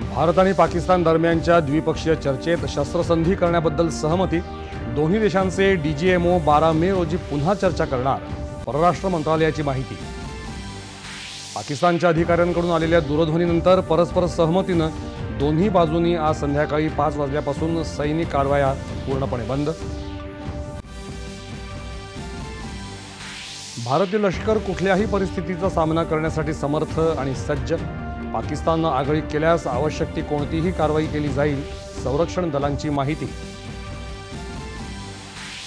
भारत आणि पाकिस्तान दरम्यानच्या द्विपक्षीय चर्चेत शस्त्रसंधी करण्याबद्दल सहमती दोन्ही देशांचे डीजीएमओ बारा मे रोजी पुन्हा चर्चा करणार परराष्ट्र मंत्रालयाची माहिती. पाकिस्तानच्या अधिकाऱ्यांकडून आलेल्या दूरध्वनीनंतर परस्पर सहमतीनं दोन्ही बाजूंनी आज संध्याकाळी पाच वाजल्यापासून सैनिक कारवाया पूर्णपणे बंद. भारतीय लष्कर कुठल्याही परिस्थितीचा सामना करण्यासाठी समर्थ आणि सज्ज पाकिस्ताननं आगळीक केल्यास आवश्यक ती कोणतीही कारवाई केली जाईल संरक्षण दलांची माहिती.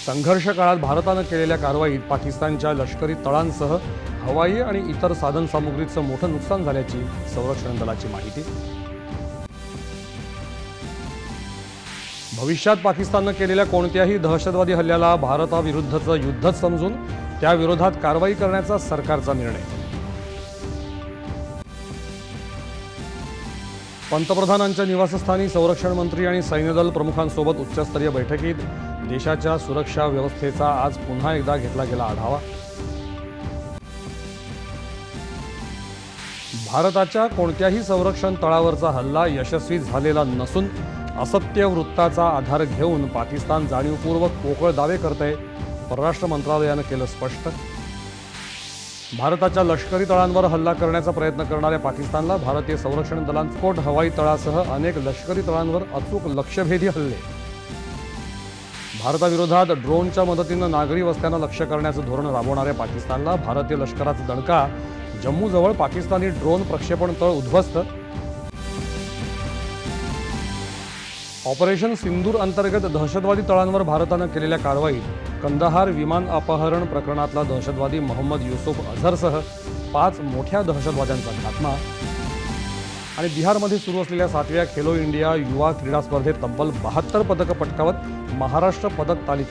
संघर्ष काळात भारतानं केलेल्या कारवाईत पाकिस्तानच्या लष्करी तळांसह हवाई आणि इतर साधनसामुग्रीचं मोठं नुकसान झाल्याची संरक्षण दलाची माहिती. भविष्यात पाकिस्ताननं केलेल्या कोणत्याही दहशतवादी हल्ल्याला भारताविरुद्धचं युद्धच समजून त्याविरोधात कारवाई करण्याचा सरकारचा निर्णय. पंतप्रधानांच्या निवासस्थानी संरक्षण मंत्री आणि सैन्यदल प्रमुखांसोबत उच्चस्तरीय बैठकीत देशाच्या सुरक्षा व्यवस्थेचा आज पुन्हा एकदा घेतला गेला आढावा. भारताच्या कोणत्याही संरक्षण तळावरचा हल्ला यशस्वी झालेला नसून असत्य वृत्ताचा आधार घेऊन पाकिस्तान जाणीवपूर्वक पोकळ दावे करते परराष्ट्र मंत्रालयानं केलं स्पष्ट. भारताच्या लष्करी तळांवर हल्ला करण्याचा प्रयत्न करणाऱ्या पाकिस्तानला भारतीय संरक्षण दलांस्फोट हवाई तळासह अनेक लष्करी तळांवर अचूक लक्षभेदी हल्ले. भारताविरोधात ड्रोनच्या मदतीनं नागरी वस्त्यांना लक्ष करण्याचं धोरण राबवणाऱ्या पाकिस्तानला भारतीय लष्कराचा दणका. जम्मूजवळ पाकिस्तानी ड्रोन प्रक्षेपण तळ उद्ध्वस्त. ऑपरेशन सिंदूर अंतर्गत दहशतवादी तळांवर भारतानं केलेल्या कारवाईत कंदहार विमान अपहरण प्रकरणातला दहशतवादी मोहम्मद युसुफ अझरसह पाच मोठ्या दहशतवाद्यांचा खात्मा. आणि बिहारमध्ये सुरू असलेल्या सातव्या खेलो इंडिया युवा क्रीडा स्पर्धेत तब्बल बहात्तर पदकं पटकावत महाराष्ट्र पदक तालिका